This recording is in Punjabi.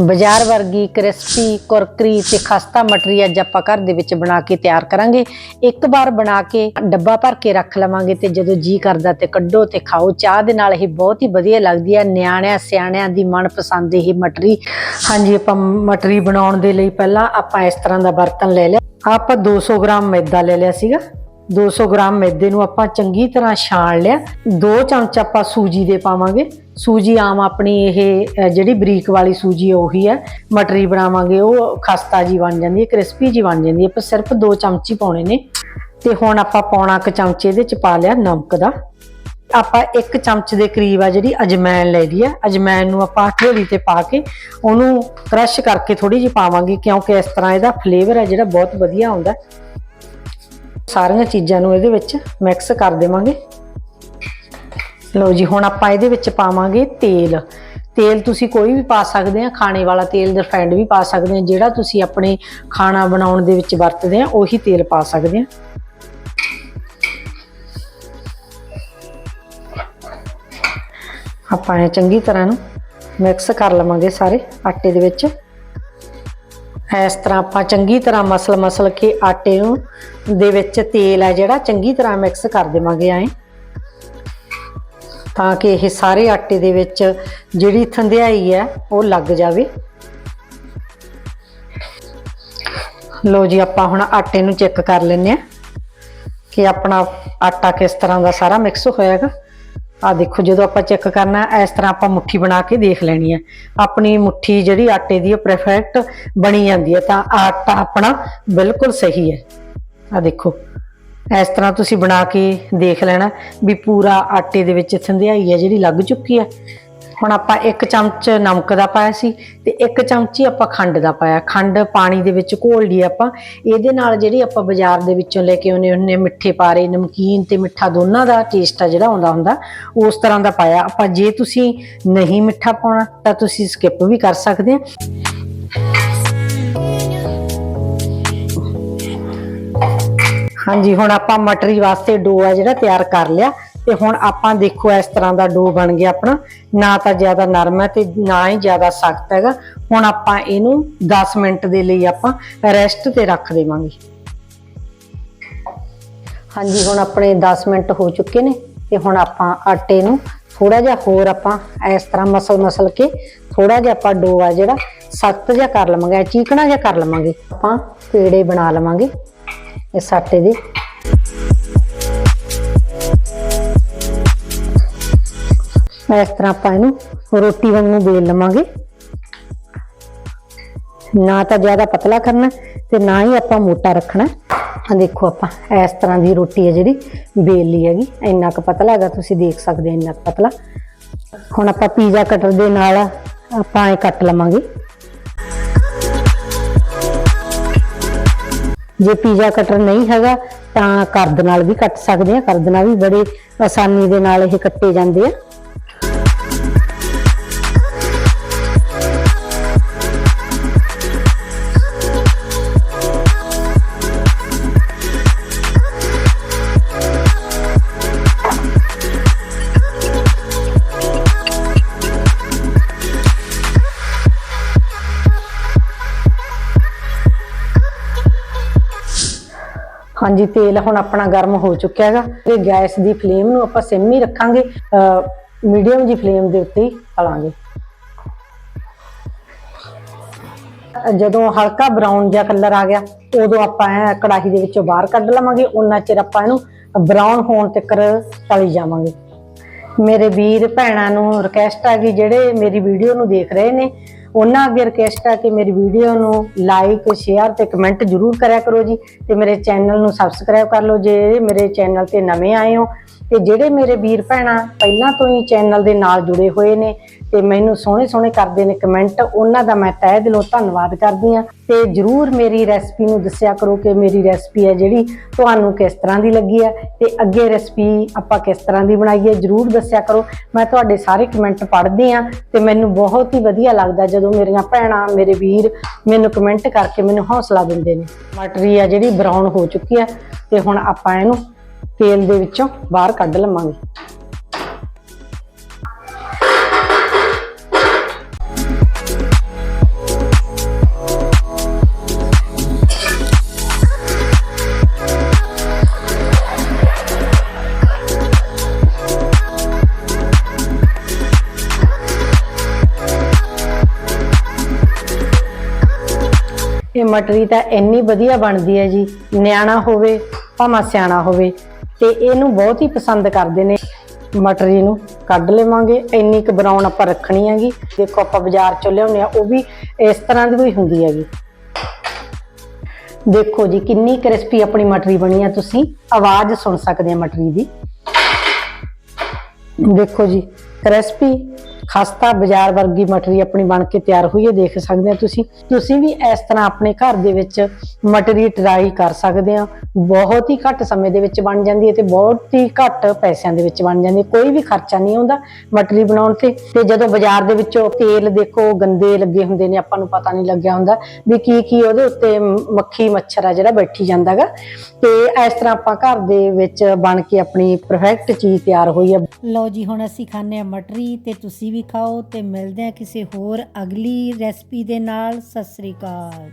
ਬਾਜ਼ਾਰ ਵਰਗੀ ਕ੍ਰਿਸਪੀ, ਕੁਰਕਰੀ ਤੇ ਖਸਤਾ ਮਟਰੀ ਅੱਜ ਆਪਾਂ ਘਰ ਦੇ ਵਿੱਚ ਬਣਾ ਕੇ ਤਿਆਰ ਕਰਾਂਗੇ। ਇੱਕ ਵਾਰ ਬਣਾ ਕੇ ਡੱਬਾ ਭਰ ਕੇ ਰੱਖ ਲਵਾਂਗੇ ਤੇ ਜਦੋਂ ਜੀ ਕਰਦਾ ਤੇ ਕੱਢੋ ਤੇ ਖਾਓ। ਚਾਹ ਦੇ ਨਾਲ ਇਹ ਬਹੁਤ ਹੀ ਵਧੀਆ ਲੱਗਦੀ ਹੈ। ਨਿਆਣਿਆਂ, ਸਿਆਣਿਆਂ ਦੀ ਮਨਪਸੰਦ ਇਹ ਮਟਰੀ। ਹਾਂਜੀ, ਆਪਾਂ ਮਟਰੀ ਬਣਾਉਣ ਦੇ ਲਈ ਪਹਿਲਾਂ ਆਪਾਂ ਇਸ ਤਰ੍ਹਾਂ ਦਾ ਬਰਤਨ ਲੈ ਲਿਆ। ਆਪਾਂ 200 ਗ੍ਰਾਮ ਮੈਦਾ ਲੈ ਲਿਆ ਸੀਗਾ। 200 ਗ੍ਰਾਮ ਮੈਦੇ ਨੂੰ ਆਪਾਂ ਚੰਗੀ ਤਰ੍ਹਾਂ ਛਾਣ ਲਿਆ। 2 ਚਮਚ ਆਪਾਂ ਸੂਜੀ ਦੇ ਪਾਵਾਂਗੇ। ਸੂਜੀ ਆਮ ਆਪਣੀ ਇਹ ਜਿਹੜੀ ਬਰੀਕ ਵਾਲੀ ਸੂਜੀ ਉਹੀ ਹੈ ਮਟਰੀ ਬਣਾਵਾਂਗੇ, ਉਹ ਖਸਤਾ ਜੀ ਬਣ ਜਾਂਦੀ ਹੈ, ਕ੍ਰਿਸਪੀ ਜੀ ਬਣ ਜਾਂਦੀ ਹੈ। ਪਰ ਸਿਰਫ 2 ਚਮਚ ਹੀ ਪਾਉਣੇ ਨੇ। ਤੇ ਹੁਣ ਆਪਾਂ ਪੌਣਾ ਕੁ ਚਮਚ ਇਹਦੇ ਚ ਪਾ ਲਿਆ ਨਮਕ ਦਾ। ਆਪਾਂ 1 ਚਮਚ ਦੇ ਕਰੀਬ ਆ ਜਿਹੜੀ ਅਜਮੈਨ ਲੈ ਲਈ ਆ। ਅਜਮੈਨ ਨੂੰ ਆਪਾਂ ਢੋਲੀ ਤੇ ਪਾ ਕੇ ਉਹਨੂੰ ਕ੍ਰਸ਼ ਕਰਕੇ ਥੋੜੀ ਜਿਹੀ ਪਾਵਾਂਗੇ, ਕਿਉਂਕਿ ਇਸ ਤਰ੍ਹਾਂ ਇਹਦਾ ਫਲੇਵਰ ਹੈ ਜਿਹੜਾ ਬਹੁਤ ਵਧੀਆ ਆਉਂਦਾ। ਸਾਰੀਆਂ ਚੀਜ਼ਾਂ ਨੂੰ ਇਹਦੇ ਵਿੱਚ ਮਿਕਸ ਕਰ ਦੇਵਾਂਗੇ। ਲਓ ਜੀ, ਹੁਣ ਆਪਾਂ ਇਹਦੇ ਵਿੱਚ ਪਾਵਾਂਗੇ ਤੇਲ। ਤੇਲ ਤੁਸੀਂ ਕੋਈ ਵੀ ਪਾ ਸਕਦੇ ਆ, ਖਾਣੇ ਵਾਲਾ ਤੇਲ ਰਿਫਾਈਂਡ ਵੀ ਪਾ ਸਕਦੇ ਆ, ਜਿਹੜਾ ਤੁਸੀਂ ਆਪਣੇ ਖਾਣਾ ਬਣਾਉਣ ਦੇ ਵਿੱਚ ਵਰਤਦੇ ਆ, ਉਹੀ ਤੇਲ ਪਾ ਸਕਦੇ ਆ। ਆਪਾਂ ਇਹ ਚੰਗੀ ਤਰ੍ਹਾਂ ਨੂੰ ਮਿਕਸ ਕਰ ਲਵਾਂਗੇ ਸਾਰੇ ਆਟੇ ਦੇ ਵਿੱਚ। ਇਸ ਤਰ੍ਹਾਂ ਆਪਾਂ ਚੰਗੀ ਤਰ੍ਹਾਂ ਮਸਲ ਮਸਲ ਕੇ ਆਟੇ ਨੂੰ ਦੇ ਵਿੱਚ ਤੇਲ ਹੈ ਜਿਹੜਾ, ਚੰਗੀ ਤਰ੍ਹਾਂ ਮਿਕਸ ਕਰ ਦੇਵਾਂਗੇ ਐ। ਤਾਂ ਕਿ ਇਹ ਸਾਰੇ ਆਟੇ ਦੇ ਵਿੱਚ ਜਿਹੜੀ ਥੰਧਿਆਈ ਹੈ, ਉਹ ਲੱਗ ਜਾਵੇ। ਲੋ ਜੀ, ਆਪਾਂ ਹੁਣ ਆਟੇ ਨੂੰ ਚੈੱਕ ਕਰ ਲੈਂਦੇ ਆ ਕਿ ਆਪਣਾ ਆਟਾ ਕਿਸ ਤਰ੍ਹਾਂ ਦਾ ਸਾਰਾ ਮਿਕਸ ਹੋਇਆ ਹੋਇਆਗਾ ਆ ਦੇਖੋ, ਜਦੋਂ ਆਪਾਂ ਚੈੱਕ ਕਰਨਾ, ਇਸ ਤਰ੍ਹਾਂ ਆਪਾਂ ਮੁੱਠੀ ਬਣਾ ਕੇ ਦੇਖ ਲੈਣੀ ਹੈ ਆਪਣੀ ਮੁੱਠੀ ਜਿਹੜੀ ਆਟੇ ਦੀ ਪਰਫੈਕਟ ਬਣੀ ਜਾਂਦੀ ਹੈ ਤਾਂ ਆਟਾ ਆਪਣਾ ਬਿਲਕੁਲ ਸਹੀ ਹੈ। ਆ ਦੇਖੋ, ਇਸ ਤਰ੍ਹਾਂ ਤੁਸੀਂ ਬਣਾ ਕੇ ਦੇਖ ਲੈਣਾ ਵੀ ਪੂਰਾ ਆਟੇ ਦੇ ਵਿੱਚ ਸੰਧਿਆਈ ਹੈ, ਜਿਹੜੀ ਲੱਗ ਚੁੱਕੀ ਹੈ ਹੁਣ ਆਪਾਂ ਇੱਕ ਚਮਚ ਨਮਕ ਦਾ ਪਾਇਆ ਸੀ ਤੇ ਇੱਕ ਚਮਚੀ ਆਪਾਂ ਖੰਡ ਦਾ ਪਾਇਆ। ਖੰਡ ਪਾਣੀ ਦੇ ਵਿੱਚ ਘੋਲ ਲਈ ਆਪਾਂ। ਇਹਦੇ ਨਾਲ ਜਿਹੜੀ ਆਪਾਂ ਬਾਜ਼ਾਰ ਦੇ ਵਿੱਚੋਂ ਲੈ ਕੇ ਆਉਨੇ ਹੁੰਨੇ ਮਿੱਠੇ ਪਾਰੇ, ਨਮਕੀਨ ਤੇ ਮਿੱਠਾ ਦੋਨਾਂ ਦਾ ਟੇਸਟ ਆ ਜਿਹੜਾ ਆਉਂਦਾ ਹੁੰਦਾ, ਉਸ ਤਰ੍ਹਾਂ ਦਾ ਪਾਇਆ। ਆਪਾਂ ਜੇ ਤੁਸੀਂ ਨਹੀਂ ਮਿੱਠਾ ਪਾਉਣਾ, ਤਾਂ ਤੁਸੀਂ ਸਕਿਪ ਵੀ ਕਰ ਸਕਦੇ ਆ। ਹਾਂਜੀ, ਹੁਣ ਆਪਾਂ ਮਟਰੀ ਵਾਸਤੇ ਡੋ ਆ ਜਿਹੜਾ ਤਿਆਰ ਕਰ ਲਿਆ। ਤੇ ਹੁਣ ਆਪਾਂ ਦੇਖੋ ਇਸ ਤਰ੍ਹਾਂ ਦਾ ਡੋ ਬਣ ਗਿਆ ਆਪਣਾ। ਨਾ ਤਾਂ ਜ਼ਿਆਦਾ ਨਰਮ ਹੈ ਤੇ ਨਾ ਹੀ ਜ਼ਿਆਦਾ ਸਖਤ ਹੈਗਾ। ਹੁਣ ਆਪਾਂ ਇਹਨੂੰ 10 ਮਿੰਟ ਦੇ ਲਈ ਆਪਾਂ ਰੈਸਟ ਤੇ ਰੱਖ ਦੇਵਾਂਗੇ। ਹਾਂਜੀ, ਹੁਣ ਆਪਣੇ 10 ਮਿੰਟ ਹੋ ਚੁੱਕੇ ਨੇ ਤੇ ਹੁਣ ਆਪਾਂ ਆਟੇ ਨੂੰ ਥੋੜਾ ਜਿਹਾ ਹੋਰ ਆਪਾਂ ਇਸ ਤਰ੍ਹਾਂ ਮਸਲ ਮਸਲ ਕੇ ਥੋੜਾ ਜਿਹਾ ਆਪਾਂ ਡੋ ਆ ਜਿਹੜਾ ਸਖਤ ਜਿਹਾ ਕਰ ਲਵਾਂਗੇ, ਚੀਕਣਾ ਜਿਹਾ ਕਰ ਲਵਾਂਗੇ। ਆਪਾਂ ਪੇੜੇ ਬਣਾ ਲਵਾਂਗੇ ਇਸ ਆਟੇ ਦੇ। ਇਸ ਤਰ੍ਹਾਂ ਆਪਾਂ ਇਹਨੂੰ ਰੋਟੀ ਵਾਂਗੂ ਵੇਲ ਲਵਾਂਗੇ। ਨਾ ਤਾਂ ਜ਼ਿਆਦਾ ਪਤਲਾ ਕਰਨਾ ਤੇ ਨਾ ਹੀ ਆਪਾਂ ਮੋਟਾ ਰੱਖਣਾ। ਆ ਦੇਖੋ ਆਪਾਂ ਇਸ ਤਰ੍ਹਾਂ ਦੀ ਰੋਟੀ ਹੈ ਜਿਹੜੀ ਵੇਲ ਲਈ ਹੈਗੀ। ਇੰਨਾ ਕੁ ਪਤਲਾ ਹੈਗਾ, ਤੁਸੀਂ ਦੇਖ ਸਕਦੇ ਹੋ ਇੰਨਾ ਕੁ ਪਤਲਾ। ਹੁਣ ਆਪਾਂ ਪੀਜ਼ਾ ਕਟਰ ਦੇ ਨਾਲ ਆਪਾਂ ਇਹ ਕੱਟ ਲਵਾਂਗੇ। ਜੇ ਪੀਜ਼ਾ ਕਟਰ ਨਹੀਂ ਹੈਗਾ ਤਾਂ ਕਰਦ ਨਾਲ ਵੀ ਕੱਟ ਸਕਦੇ ਆ। ਕਰਦ ਨਾਲ ਵੀ ਬੜੇ ਆਸਾਨੀ ਦੇ ਨਾਲ ਇਹ ਕੱਟੇ ਜਾਂਦੇ ਆ। ਹਾਂਜੀ, ਤੇਲ ਹੁਣ ਆਪਣਾ ਗਰਮ ਹੋ ਚੁੱਕਿਆ ਹੈਗਾ। ਤੇ ਗੈਸ ਦੀ ਫਲੇਮ ਨੂੰ ਆਪਾਂ ਸਿਮ ਹੀ ਰੱਖਾਂਗੇ। ਮੀਡੀਅਮ ਜੀ ਫਲੇਮ ਦੇ ਉੱਤੇ ਤਲਾਂਗੇ। ਜਦੋਂ ਹਲਕਾ ਬਰਾਊਨ ਜਿਹਾ ਕਲਰ ਆ ਗਿਆ, ਉਦੋਂ ਆਪਾਂ ਕੜਾਹੀ ਦੇ ਵਿੱਚੋਂ ਬਾਹਰ ਕੱਢ ਲਵਾਂਗੇ। ਉਹਨਾਂ ਚਿਰ ਆਪਾਂ ਇਹਨੂੰ ਬਰਾਊਨ ਹੋਣ ਤੱਕ ਤਲੀ ਜਾਵਾਂਗੇ। ਮੇਰੇ ਵੀਰ ਭੈਣਾਂ ਨੂੰ ਰਿਕਵੈਸਟ ਆ ਕਿ ਜਿਹੜੇ ਮੇਰੀ ਵੀਡੀਓ ਨੂੰ ਦੇਖ ਰਹੇ ਨੇ ਉਹਨਾਂ ਅੱਗੇ ਰਿਕਵੈਸਟ ਆ ਕਿ ਮੇਰੀ ਵੀਡੀਓ ਨੂੰ ਲਾਈਕ ਸ਼ੇਅਰ ਤੇ ਕਮੈਂਟ ਜਰੂਰ ਕਰਿਆ ਕਰੋ ਜੀ ਤੇ ਮੇਰੇ ਚੈਨਲ ਨੂੰ ਸਬਸਕ੍ਰਾਈਬ ਕਰ ਲਓ ਜੇ ਮੇਰੇ ਚੈਨਲ ਤੇ ਨਵੇਂ ਆਏ ਹੋ ਤੇ ਜਿਹੜੇ ਮੇਰੇ ਵੀਰ ਭੈਣਾਂ ਪਹਿਲਾਂ ਤੋਂ ਹੀ ਚੈਨਲ ਦੇ ਨਾਲ ਜੁੜੇ ਹੋਏ ਨੇ ਤੇ ਮੈਨੂੰ ਸੋਹਣੇ ਸੋਹਣੇ ਕਰਦੇ ਨੇ ਕਮੈਂਟ ਉਹਨਾਂ ਦਾ ਮੈਂ ਤਹਿ ਦਿਲੋਂ ਧੰਨਵਾਦ ਕਰਦੀ ਆ ਤੇ ਜਰੂਰ ਮੇਰੀ ਰੈਸਪੀ ਨੂੰ ਦੱਸਿਆ ਕਰੋ ਕਿ ਮੇਰੀ ਰੈਸਪੀ ਹੈ ਜਿਹੜੀ ਤੁਹਾਨੂੰ ਕਿਸ ਤਰ੍ਹਾਂ ਦੀ ਲੱਗੀ ਹੈ ਤੇ ਅੱਗੇ ਰੈਸਪੀ ਆਪਾਂ ਕਿਸ ਤਰ੍ਹਾਂ ਦੀ ਬਣਾਈਏ, ਜਰੂਰ ਦੱਸਿਆ ਕਰੋ। ਮੈਂ ਤੁਹਾਡੇ ਸਾਰੇ ਕਮੈਂਟ ਪੜ੍ਹਦੀ ਆ ਤੇ ਮੈਨੂੰ ਬਹੁਤ ਹੀ ਵਧੀਆ ਲੱਗਦਾ ਜਦੋਂ ਮੇਰੀਆਂ ਭੈਣਾਂ, ਮੇਰੇ ਵੀਰ ਮੈਨੂੰ ਕਮੈਂਟ ਕਰਕੇ ਮੈਨੂੰ ਹੌਸਲਾ ਦਿੰਦੇ ਨੇ। ਮਟਰੀ ਆ ਜਿਹੜੀ ਬਰਾਊਨ ਹੋ ਚੁੱਕੀ ਹੈ ਤੇ ਹੁਣ ਆਪਾਂ ਇਹਨੂੰ ਤੇਲ ਦੇ ਵਿੱਚੋਂ ਬਾਹਰ ਕੱਢ ਲਵਾਂਗੇ। ਮਟਰੀ ਤਾਂ ਇੰਨੀ ਵਧੀਆ ਬਣਦੀ ਹੈ ਜੀ, ਨਿਆਣਾ ਹੋਵੇ, ਭਾਵੇਂ ਸਿਆਣਾ ਹੋਵੇ, ਤੇ ਇਹਨੂੰ ਬਹੁਤ ਹੀ ਪਸੰਦ ਕਰਦੇ ਨੇ। ਮਟਰੀ ਨੂੰ ਕੱਢ ਲਵਾਂਗੇ, ਇੰਨੀ ਕੁ ਬਰਾਉਨ ਆਪਾਂ ਰੱਖਣੀ ਹੈਗੀ। ਦੇਖੋ ਆਪਾਂ ਬਾਜ਼ਾਰ ਚੋਂ ਲਿਆਉਂਦੇ ਆ ਉਹ ਵੀ ਇਸ ਤਰ੍ਹਾਂ ਦੀ ਹੋਈ ਹੁੰਦੀ ਹੈਗੀ। ਦੇਖੋ ਜੀ, ਕਿੰਨੀ ਕ੍ਰਿਸਪੀ ਆਪਣੀ ਮਟਰੀ ਬਣੀ ਆ ਤੁਸੀਂ। ਆਵਾਜ਼ ਸੁਣ ਸਕਦੇ ਆ ਮਟਰੀ ਦੀ। ਦੇਖੋ ਜੀ ਕ੍ਰਿਸਪੀ ਖਸਤਾ ਬਾਜ਼ਾਰ ਵਰਗੀ ਮਟਰੀ ਆਪਣੀ ਬਣ ਕੇ ਤਿਆਰ ਹੋਈ ਹੈ, ਦੇਖ ਸਕਦੇ ਆ ਤੁਸੀਂ। ਤੁਸੀਂ ਵੀ ਇਸ ਤਰ੍ਹਾਂ ਆਪਣੇ ਘਰ ਦੇ ਵਿੱਚ ਮਟਰੀ ਟਰਾਈ ਕਰ ਸਕਦੇ ਆ ਬਹੁਤ ਹੀ ਘੱਟ ਸਮੇਂ ਦੇ ਵਿੱਚ ਬਣ ਜਾਂਦੀ ਹੈ ਤੇ ਬਹੁਤ ਹੀ ਘੱਟ ਪੈਸਿਆਂ ਦੇ ਵਿੱਚ ਬਣ ਜਾਂਦੀ ਹੈ। ਕੋਈ ਵੀ ਖਰਚਾ ਨਹੀਂ ਆਉਂਦਾ ਮਟਰੀ ਬਣਾਉਣ ਤੇ। ਤੇ ਜਦੋਂ ਬਾਜ਼ਾਰ ਦੇ ਵਿੱਚੋਂ ਤੇਲ ਦੇਖੋ, ਗੰਦੇ ਲੱਗੇ ਹੁੰਦੇ ਨੇ, ਆਪਾਂ ਨੂੰ ਪਤਾ ਨਹੀਂ ਲੱਗਿਆ ਹੁੰਦਾ ਵੀ ਕੀ ਕੀ ਉਹਦੇ ਉੱਤੇ ਮੱਖੀ ਮੱਛਰ ਆ ਜਿਹੜਾ ਬੈਠੀ ਜਾਂਦਾਗਾ ਤੇ ਇਸ ਤਰ੍ਹਾਂ ਆਪਾਂ ਘਰ ਦੇ ਵਿੱਚ ਬਣ ਕੇ ਆਪਣੀ ਪਰਫੈਕਟ ਚੀਜ਼ ਤਿਆਰ ਹੋਈ ਹੈ। ਲਓ ਜੀ, ਹੁਣ ਅਸੀਂ ਖਾਂਦੇ ਆ ਮਟਰੀ ਤੇ ਤੁਸੀਂ ਵੀ ਖਾਓ ਤੇ ਮਿਲਦੇ ਆ ਕਿਸੇ ਹੋਰ ਅਗਲੀ ਰੈਸਪੀ ਦੇ ਨਾਲ। ਸਤਿ ਸ੍ਰੀ ਅਕਾਲ।